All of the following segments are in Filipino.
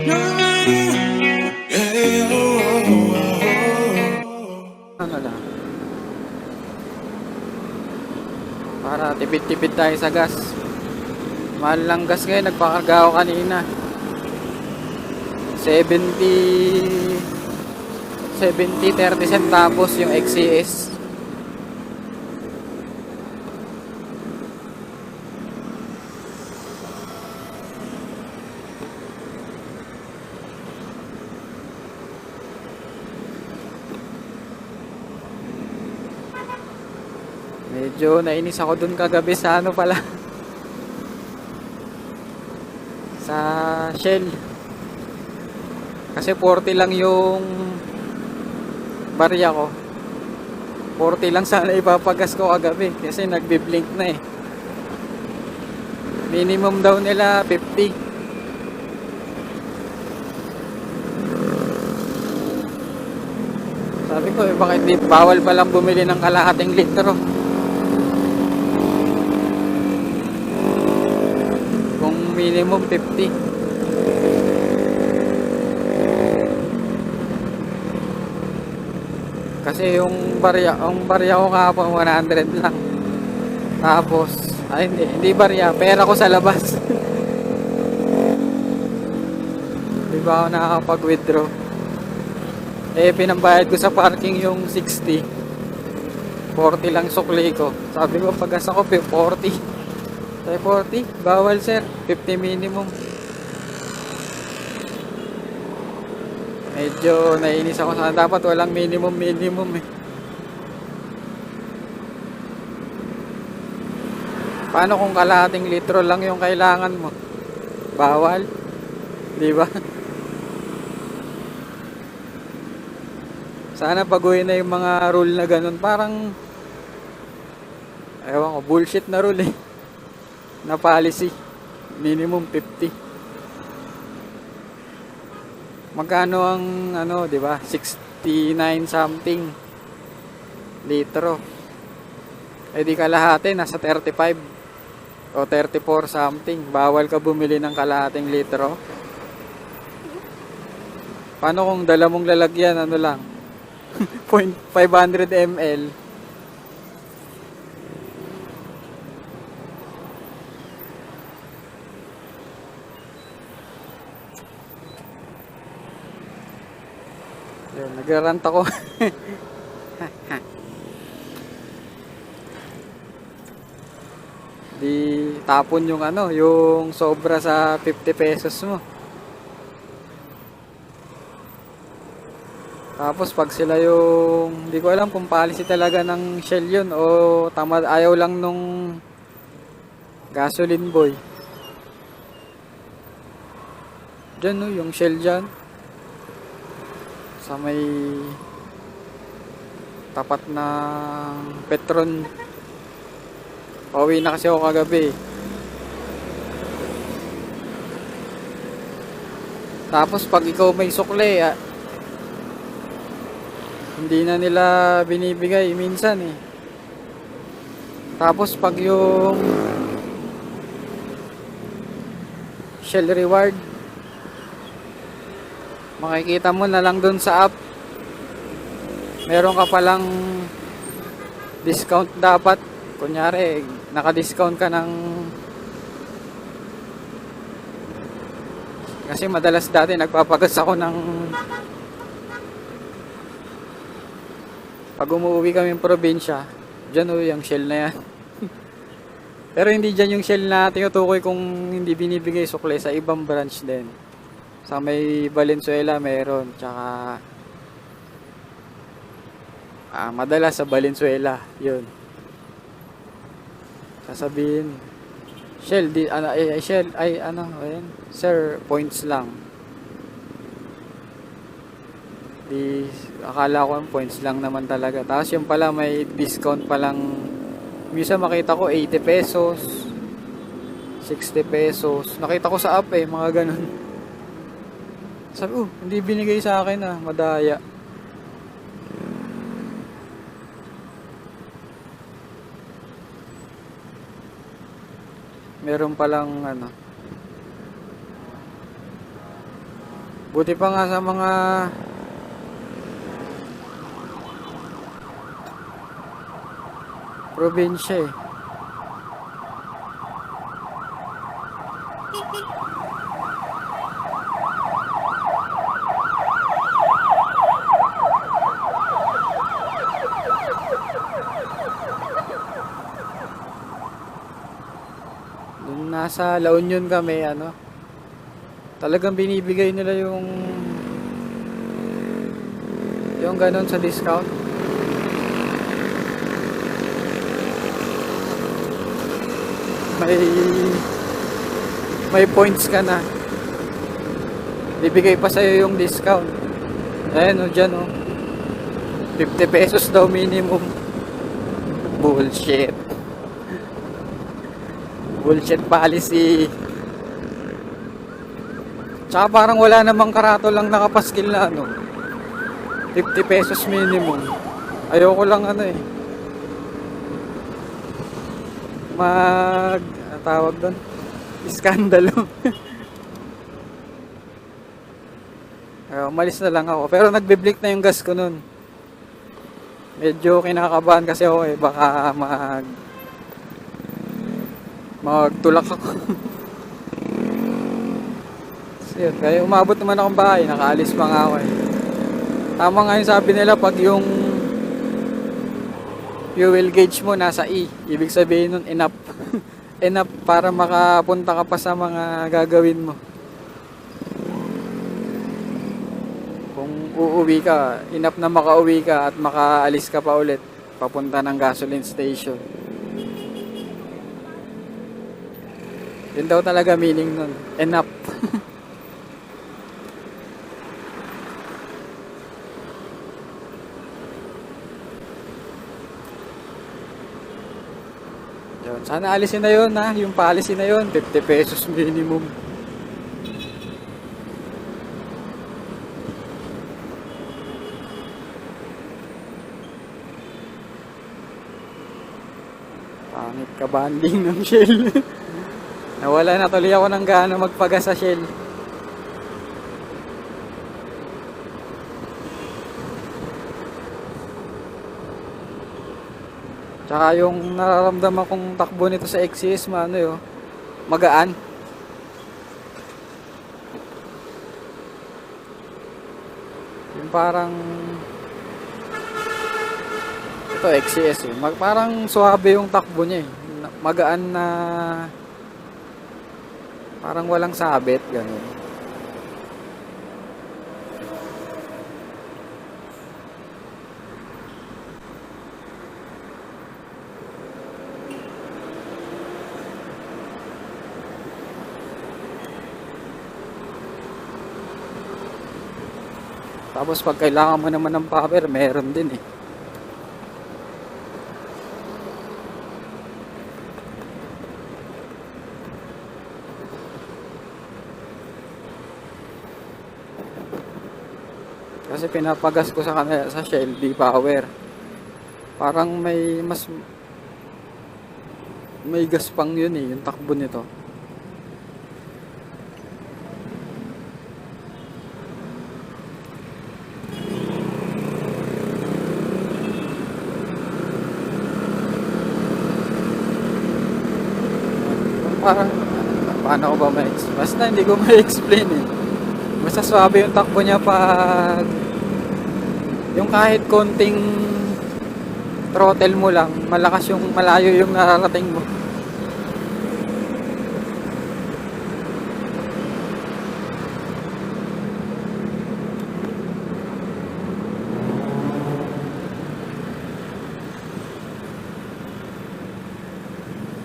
Ano. Para tipid-tipid tayo sa gas. Mahal lang gas ngayon, nagpakarga ako kanina. 70 70 30 centavos yung XCS. Medyo nainis ako dun kagabi sa ano pala. sa Shell. Kasi 40 lang yung barya ko. 40 lang sana ipapagas ko kagabi kasi nagbi-blink na eh. Minimum daw nila 50. Sabi ko, eh, bakit di bawal pa lang bumili ng kalahating litro? Kung minimum 50. Kasi yung barya, ang barya ko kahapon 100 lang. Tapos, ay hindi, hindi barya, pera ko sa labas. Di ba ako nakakapag-withdraw? Eh, pinambayad ko sa parking yung 60. 40 lang sukli ko. Sabi ko, pag ko, 40. Sabi 40, bawal sir. 50 minimum. Medyo nainis ako sana. Dapat walang minimum minimum eh. Paano kung kalahating litro lang yung kailangan mo? Bawal? Di ba? Sana baguhin na yung mga rule na ganun. Parang, ewan ko, bullshit na rule eh. Na policy. Minimum 50. Magkano ang, ano, di ba? 69 something litro. Eh di kalahati, nasa 35 o 34 something. Bawal ka bumili ng kalahating litro. Paano kung dala mong lalagyan, ano lang? 0.500 ml. Yun, nagrarant ako. Di tapon yung ano, yung sobra sa 50 pesos mo. Tapos pag sila yung, hindi ko alam kung policy talaga ng Shell yun o tamad, ayaw lang nung gasoline boy. Diyan no, yung Shell dyan. Sa may tapat ng Petron. Pauwi na kasi ako kagabi. Tapos pag ikaw may sukle, ah, hindi na nila binibigay minsan eh. Tapos pag yung Shell reward makikita mo na lang dun sa app. Meron ka palang discount dapat. Kunyari naka-discount ka ng kasi madalas dati nagpapagas ako ng pag umuwi kami ng probinsya dyan o yung shell na yan. Pero hindi dyan yung shell na tinutukoy kung hindi binibigay sukle sa ibang branch din sa may Valenzuela meron tsaka ah, madalas sa Valenzuela yun. Sasabihin Shell di ano ay, ay Shell ay ano ayun sir points lang. Di akala ko points lang naman talaga. Tapos yung pala may discount pa lang minsan makita ko 80 pesos 60 pesos. Nakita ko sa app eh mga ganun sabi oh hindi binigay sa akin ah madaya meron palang ano Buti pa nga sa mga probinsya eh. Nung nasa La Union kami, ano, talagang binibigay nila yung yung ganun sa discount. May may points ka na. Bibigay pa sa'yo yung discount. Ayan o, dyan o. 50 pesos daw minimum. Bullshit. Bullshit policy. Tsaka parang wala namang karato lang nakapaskil na ano. 50 pesos minimum. Ayoko lang ano eh. Mag... Tawag doon? Iskandalo. Ay, umalis na lang ako. Pero nagbe-blink na yung gas ko nun. Medyo kinakabahan kasi ako eh. Baka mag... Magtulak ako. so yun. Kaya umabot naman akong bahay. Nakaalis pa nga ako eh. Tama nga yung sabi nila pag yung fuel gauge mo nasa E. Ibig sabihin nun enough. enough para makapunta ka pa sa mga gagawin mo. Kung uuwi ka, enough na makauwi ka at makaalis ka pa ulit papunta ng gasoline station. Yun daw talaga meaning nun. Enough. Yun. Sana alisin na yun ha. Yung policy na yun. 50 pesos minimum. Pangit ka banding ng Shell. Nawala na tuloy ako ng gana magpagas sa Shell. Tsaka yung nararamdaman kong takbo nito sa XCS, ano yun, magaan. Yung parang ito XCS eh. Mag, parang suabe yung takbo niya eh. Magaan na parang walang sabit ganun. Tapos pag kailangan mo naman ng power, meron din eh. Kasi pinapagas ko sa kanila sa Shell D power. Parang may mas may gas pang yun eh, yung takbo nito. Parang paano ko ba ma-explain? Basta hindi ko ma-explain eh. Basta swabe yung takbo niya pag yung kahit konting throttle mo lang, malakas yung malayo yung nararating mo.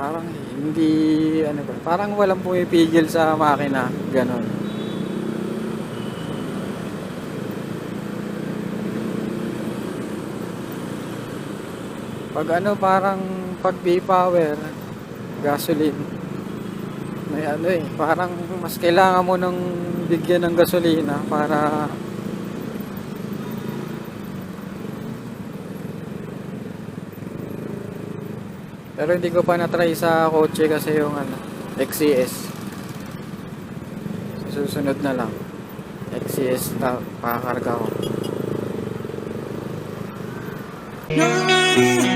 Parang hindi ano ba, parang walang pumipigil sa makina, ganon. Pag ano parang pag V-Power, gasoline, may ano eh, parang mas kailangan mo ng bigyan ng gasolina para Pero hindi ko pa na-try sa kotse kasi yung ano, XCS. Susunod na lang. XCS. siesta, pakakarga ko. No